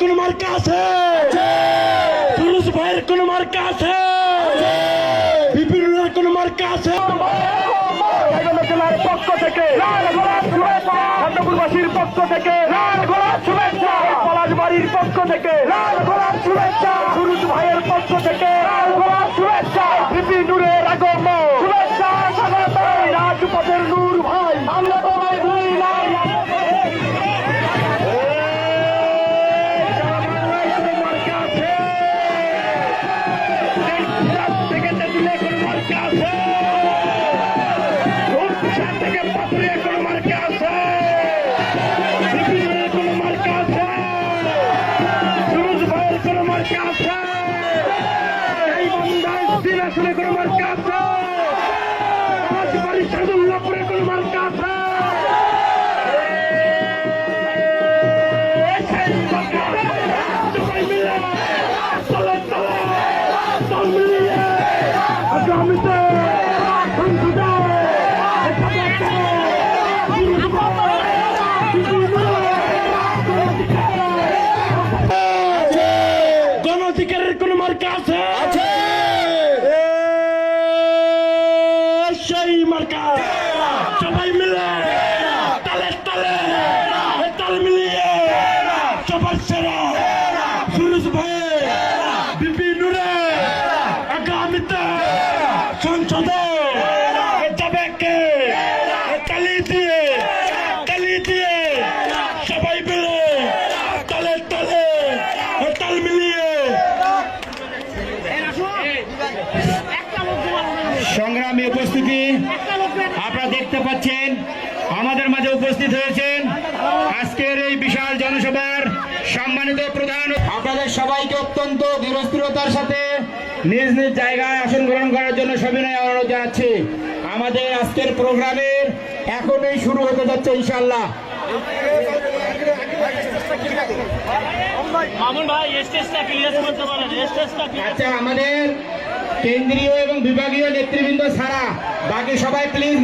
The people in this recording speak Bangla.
কোন মার্কা আছে? পুরুষ ভাইয়ের কোন মার্কা আছে? বিপিনের কোন মার্কা আছে? পক্ষ থেকে। পক্ষ থেকে। পলাশবাড়ির পক্ষ থেকে। সুরুজ ভাইয়ের পক্ষ থেকে। থেকে তেঁতুলে কোন মার্কা আছে? রূপসা থেকে পাথরিয়া কোন মার্কা আছে? বিপিনের কোন মার্কা আছে? আগামীতে সংসদে গণধিকারের কোন মার্কা আছে? সেই মার্কা। সবাই মিলে সংগ্রামী উপস্থিতি আপনারা দেখতে পাচ্ছেন আমাদের মাঝে উপস্থিত হয়েছেন আজকের এই বিশাল জনসভার সম্মানিত প্রধান। আপনাদের সবাইকে অত্যন্ত ধীরস্থিরতার সাথে নিজ নিজ জায়গায় আসন গ্রহণ করার জন্য সবিনয় অনুরোধ জানাচ্ছি। আমাদের আজকের প্রোগ্রামের এখনই শুরু হতে যাচ্ছে ইনশাল্লাহ আচ্ছা আমাদের কেন্দ্রীয় বিভাগীয় নেতৃবৃন্দ ছাড়া বাকি সবাই প্লিজ